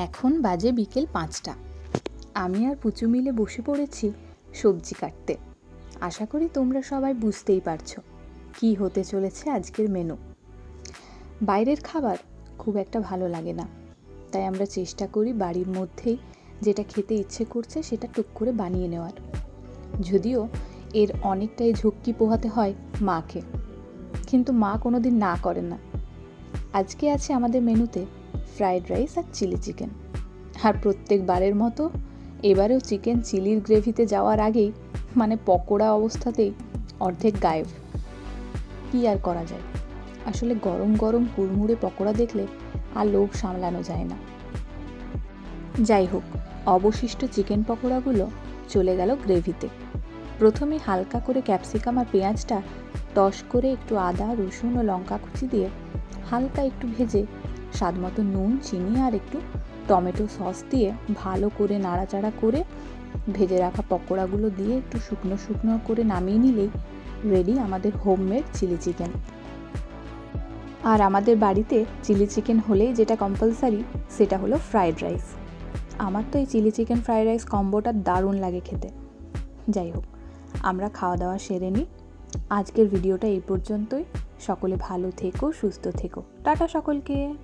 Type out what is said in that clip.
এখন বাজে বিকেল পাঁচটা। আমি আর পুচু মিলে বসে পড়েছি সবজি কাটতে। আশা করি তোমরা সবাই বুঝতেই পারছ কী হতে চলেছে আজকের মেনু বাইরের খাবার খুব একটা ভালো লাগে না। তাই আমরা চেষ্টা করি বাড়ির মধ্যেই যেটা খেতে ইচ্ছে করছে সেটা টুক করে বানিয়ে নেওয়ার। যদিও এর অনেকটাই ঝক্কি পোহাতে হয় মাকে। কিন্তু মা কোনো দিন না করেন না। আজকে আছে আমাদের মেনুতে ফ্রাইড রাইস আর চিলি চিকেন। আর প্রত্যেকবারের মতো এবারেও চিকেন চিলির গ্রেভিতে যাওয়ার আগেই মানে পকোড়া অবস্থাতেই অর্ধেক গায়েব। কী আর করা যায়? আসলে গরম গরম কুড়মুড়ে পকোড়া দেখলে আর লোভ সামলানো যায় না। যাই হোক, অবশিষ্ট চিকেন পকোড়াগুলো চলে গেল গ্রেভিতে। প্রথমে হালকা করে ক্যাপসিকাম আর পেঁয়াজটা টস করে একটু আদা, রসুন ও লঙ্কা কুচি দিয়ে হালকা একটু ভেজে স্বাদ মতো নুন, চিনি আর একটু টমেটো সস দিয়ে ভালো করে নাড়াচাড়া করে ভেজে রাখা পকোড়াগুলো দিয়ে একটু শুকনো শুকনো করে নামিয়ে নিলেই রেডি আমাদের হোমমেড চিলি চিকেন আর আমাদের বাড়িতে চিলি চিকেন হলেই যেটা কম্পালসারি সেটা হলো ফ্রাইড রাইস আমার তো এই চিলি চিকেন ফ্রাইড রাইস কম্বোটা দারুণ লাগে খেতে। যাই হোক, আমরা খাওয়া দাওয়া সেরে নিই। আজকের ভিডিওটা এই পর্যন্তই। সকলে ভালো থেকো, সুস্থ থেকো। টাটা সকলকে।